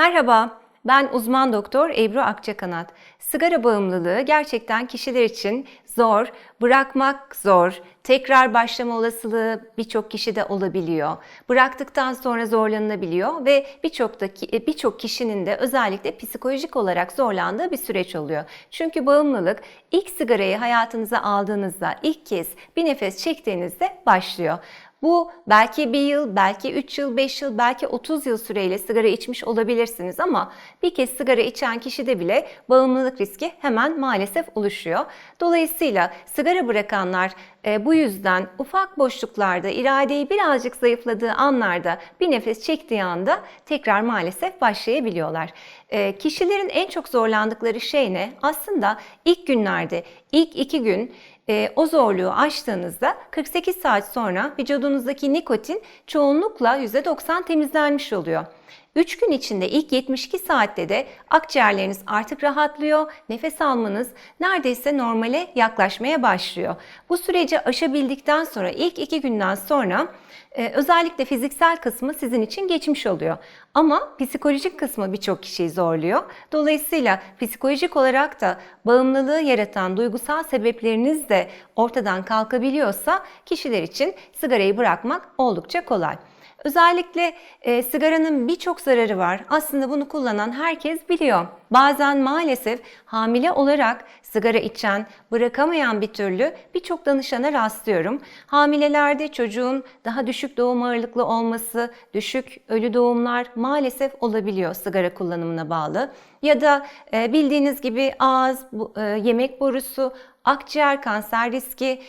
Merhaba, ben uzman doktor Ebru Akçakanat. Sigara bağımlılığı gerçekten kişiler için zor, bırakmak zor, tekrar başlama olasılığı birçok kişide olabiliyor. Bıraktıktan sonra zorlanılabiliyor ve birçok da birçok kişinin de özellikle psikolojik olarak zorlandığı bir süreç oluyor. Çünkü bağımlılık ilk sigarayı hayatınıza aldığınızda, ilk kez bir nefes çektiğinizde başlıyor. Bu belki bir yıl, belki 3 yıl, 5 yıl, belki 30 yıl süreyle sigara içmiş olabilirsiniz ama bir kez sigara içen kişide bile bağımlılık riski hemen maalesef oluşuyor. Dolayısıyla sigara bırakanlar e, bu yüzden ufak boşluklarda iradeyi birazcık zayıfladığı anlarda bir nefes çektiği anda tekrar maalesef başlayabiliyorlar. E, kişilerin en çok zorlandıkları şey ne? Aslında ilk günlerde, ilk iki gün e, o zorluğu aştığınızda 48 saat sonra vücudunuzdaki nikotin çoğunlukla %90 temizlenmiş oluyor. 3 gün içinde ilk 72 saatte de akciğerleriniz artık rahatlıyor, nefes almanız neredeyse normale yaklaşmaya başlıyor. Bu süreci aşabildikten sonra ilk 2 günden sonra e, özellikle fiziksel kısmı sizin için geçmiş oluyor. Ama psikolojik kısmı birçok kişiyi zorluyor. Dolayısıyla psikolojik olarak da bağımlılığı yaratan duygusal sebepleriniz de ortadan kalkabiliyorsa kişiler için sigarayı bırakmak oldukça kolay. Özellikle e, sigaranın birçok zararı var. Aslında bunu kullanan herkes biliyor. Bazen maalesef hamile olarak sigara içen, bırakamayan bir türlü birçok danışana rastlıyorum. Hamilelerde çocuğun daha düşük doğum ağırlıklı olması, düşük ölü doğumlar maalesef olabiliyor sigara kullanımına bağlı. Ya da e, bildiğiniz gibi ağız, e, yemek borusu, akciğer kanser riski,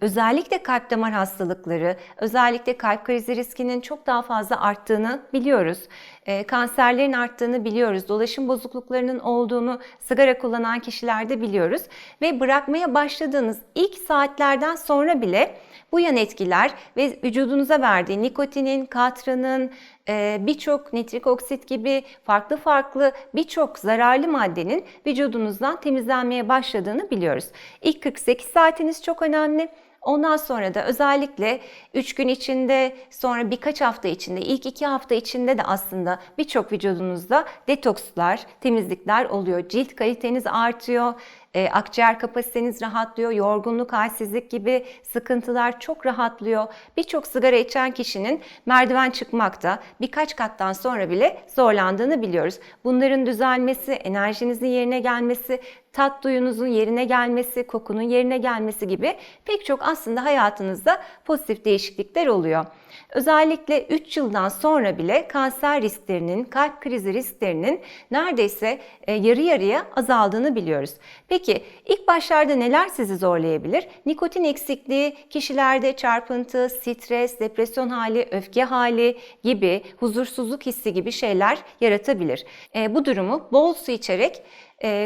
özellikle kalp damar hastalıkları, özellikle kalp krizi riskinin çok daha fazla arttığını biliyoruz. E, kanserlerin arttığını biliyoruz. Dolaşım bozukluklarının olduğunu sigara kullanan kişilerde biliyoruz. Ve bırakmaya başladığınız ilk saatlerden sonra bile bu yan etkiler ve vücudunuza verdiği nikotinin, katranın, e, birçok nitrik oksit gibi farklı farklı birçok zararlı maddenin vücudunuzdan temizlenmeye başladığını biliyoruz. İlk 48 saatiniz çok önemli. Ondan sonra da özellikle 3 gün içinde, sonra birkaç hafta içinde, ilk 2 hafta içinde de aslında birçok vücudunuzda detokslar, temizlikler oluyor. Cilt kaliteniz artıyor, e, akciğer kapasiteniz rahatlıyor, yorgunluk, halsizlik gibi sıkıntılar çok rahatlıyor. Birçok sigara içen kişinin merdiven çıkmakta birkaç kattan sonra bile zorlandığını biliyoruz. Bunların düzelmesi, enerjinizin yerine gelmesi, tat duyunuzun yerine gelmesi, kokunun yerine gelmesi gibi pek çok aslında hayatınızda pozitif değişiklikler oluyor. Özellikle 3 yıldan sonra bile kanser risklerinin, kalp krizi risklerinin neredeyse e, yarı yarıya azaldığını biliyoruz. Peki ilk başlarda neler sizi zorlayabilir? Nikotin eksikliği kişilerde çarpıntı, stres, depresyon hali, öfke hali gibi huzursuzluk hissi gibi şeyler yaratabilir. E, bu durumu bol su içerek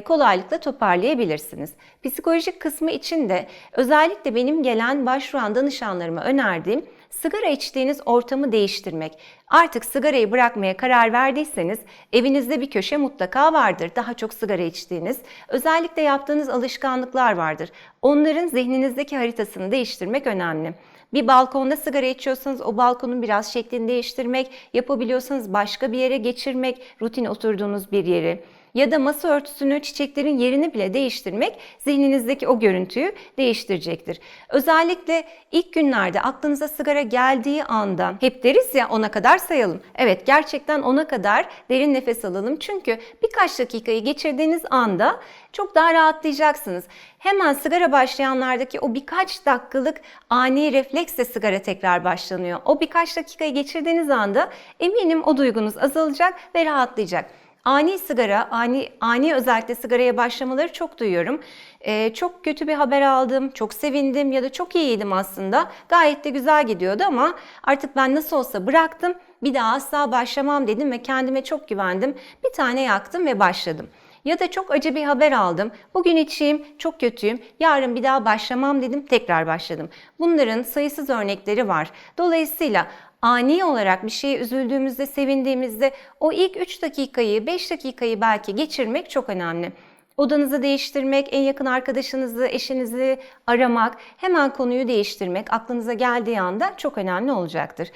kolaylıkla toparlayabilirsiniz. Psikolojik kısmı için de özellikle benim gelen başvuran danışanlarıma önerdiğim sigara içtiğiniz ortamı değiştirmek. Artık sigarayı bırakmaya karar verdiyseniz evinizde bir köşe mutlaka vardır. Daha çok sigara içtiğiniz, özellikle yaptığınız alışkanlıklar vardır. Onların zihninizdeki haritasını değiştirmek önemli. Bir balkonda sigara içiyorsanız o balkonun biraz şeklini değiştirmek, yapabiliyorsanız başka bir yere geçirmek, rutin oturduğunuz bir yeri ya da masa örtüsünü, çiçeklerin yerini bile değiştirmek zihninizdeki o görüntüyü değiştirecektir. Özellikle ilk günlerde aklınıza sigara geldiği anda hep deriz ya ona kadar sayalım. Evet gerçekten ona kadar derin nefes alalım. Çünkü birkaç dakikayı geçirdiğiniz anda çok daha rahatlayacaksınız. Hemen sigara başlayanlardaki o birkaç dakikalık ani refleksle sigara tekrar başlanıyor. O birkaç dakikayı geçirdiğiniz anda eminim o duygunuz azalacak ve rahatlayacak. Ani sigara, ani, ani özellikle sigaraya başlamaları çok duyuyorum. Ee, çok kötü bir haber aldım, çok sevindim ya da çok iyiydim aslında. Gayet de güzel gidiyordu ama artık ben nasıl olsa bıraktım. Bir daha asla başlamam dedim ve kendime çok güvendim. Bir tane yaktım ve başladım. Ya da çok acı bir haber aldım. Bugün içeyim, çok kötüyüm. Yarın bir daha başlamam dedim, tekrar başladım. Bunların sayısız örnekleri var. Dolayısıyla ani olarak bir şeye üzüldüğümüzde, sevindiğimizde o ilk 3 dakikayı, 5 dakikayı belki geçirmek çok önemli. Odanızı değiştirmek, en yakın arkadaşınızı, eşinizi aramak, hemen konuyu değiştirmek aklınıza geldiği anda çok önemli olacaktır.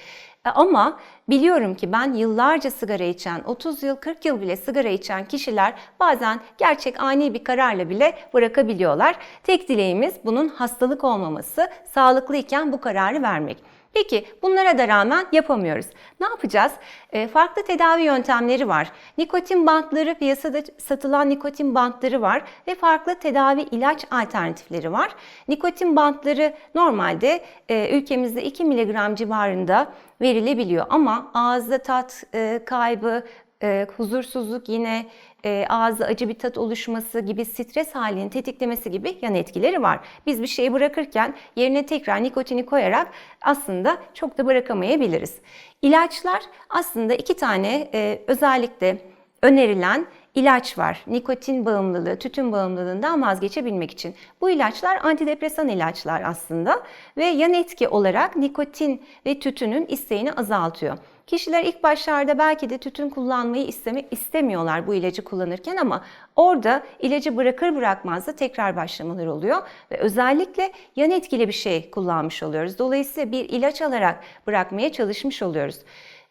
E, Ama biliyorum ki ben yıllarca sigara içen, 30 yıl, 40 yıl bile sigara içen kişiler bazen gerçek ani bir kararla bile bırakabiliyorlar. Tek dileğimiz bunun hastalık olmaması, sağlıklıyken bu kararı vermek. Peki bunlara da rağmen yapamıyoruz. Ne yapacağız? E, farklı tedavi yöntemleri var. Nikotin bantları, piyasada satılan nikotin bantları var ve farklı tedavi ilaç alternatifleri var. Nikotin bantları normalde e, ülkemizde 2 mg civarında verilebiliyor ama ağızda tat e, kaybı, e, huzursuzluk yine e, ağızda acı bir tat oluşması gibi stres halini tetiklemesi gibi yan etkileri var. Biz bir şeyi bırakırken yerine tekrar nikotini koyarak aslında çok da bırakamayabiliriz. İlaçlar aslında iki tane e, özellikle önerilen ilaç var. Nikotin bağımlılığı, tütün bağımlılığından vazgeçebilmek için. Bu ilaçlar antidepresan ilaçlar aslında ve yan etki olarak nikotin ve tütünün isteğini azaltıyor. Kişiler ilk başlarda belki de tütün kullanmayı isteme, istemiyorlar bu ilacı kullanırken ama orada ilacı bırakır bırakmaz da tekrar başlamaları oluyor ve özellikle yan etkili bir şey kullanmış oluyoruz. Dolayısıyla bir ilaç alarak bırakmaya çalışmış oluyoruz.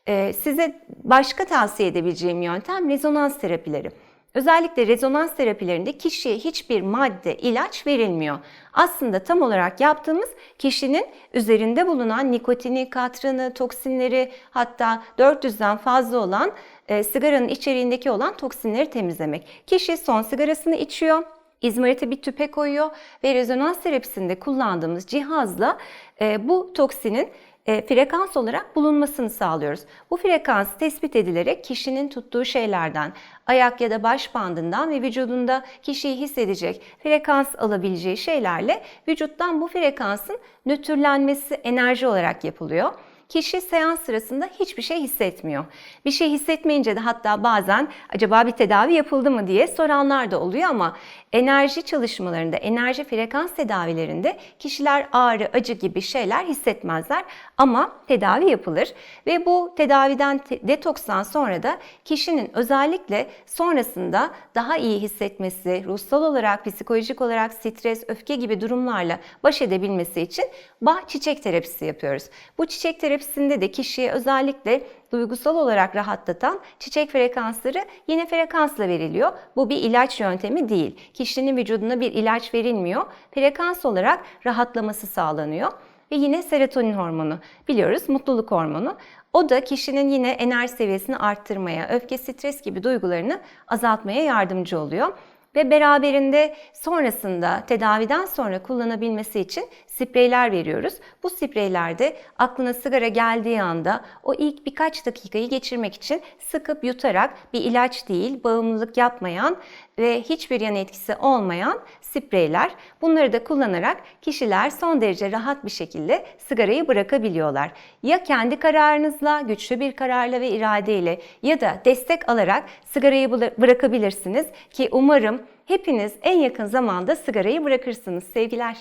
Ee, size başka tavsiye edebileceğim yöntem rezonans terapileri. Özellikle rezonans terapilerinde kişiye hiçbir madde, ilaç verilmiyor. Aslında tam olarak yaptığımız kişinin üzerinde bulunan nikotini, katranı, toksinleri hatta 400'den fazla olan e, sigaranın içeriğindeki olan toksinleri temizlemek. Kişi son sigarasını içiyor, İzmariti bir tüpe koyuyor ve rezonans terapisinde kullandığımız cihazla e, bu toksinin e, frekans olarak bulunmasını sağlıyoruz. Bu frekans tespit edilerek kişinin tuttuğu şeylerden, ayak ya da baş bandından ve vücudunda kişiyi hissedecek frekans alabileceği şeylerle vücuttan bu frekansın nötrlenmesi enerji olarak yapılıyor kişi seans sırasında hiçbir şey hissetmiyor. Bir şey hissetmeyince de hatta bazen acaba bir tedavi yapıldı mı diye soranlar da oluyor ama enerji çalışmalarında, enerji frekans tedavilerinde kişiler ağrı, acı gibi şeyler hissetmezler ama tedavi yapılır ve bu tedaviden detokstan sonra da kişinin özellikle sonrasında daha iyi hissetmesi, ruhsal olarak, psikolojik olarak stres, öfke gibi durumlarla baş edebilmesi için bah çiçek terapisi yapıyoruz. Bu çiçek terapisinde de kişiye özellikle duygusal olarak rahatlatan çiçek frekansları yine frekansla veriliyor. Bu bir ilaç yöntemi değil. Kişinin vücuduna bir ilaç verilmiyor. Frekans olarak rahatlaması sağlanıyor. Ve yine serotonin hormonu. Biliyoruz mutluluk hormonu. O da kişinin yine enerji seviyesini arttırmaya, öfke, stres gibi duygularını azaltmaya yardımcı oluyor ve beraberinde sonrasında tedaviden sonra kullanabilmesi için spreyler veriyoruz. Bu spreylerde aklına sigara geldiği anda o ilk birkaç dakikayı geçirmek için sıkıp yutarak bir ilaç değil, bağımlılık yapmayan ve hiçbir yan etkisi olmayan spreyler. Bunları da kullanarak kişiler son derece rahat bir şekilde sigarayı bırakabiliyorlar. Ya kendi kararınızla, güçlü bir kararla ve iradeyle ya da destek alarak sigarayı bırakabilirsiniz ki umarım hepiniz en yakın zamanda sigarayı bırakırsınız sevgiler.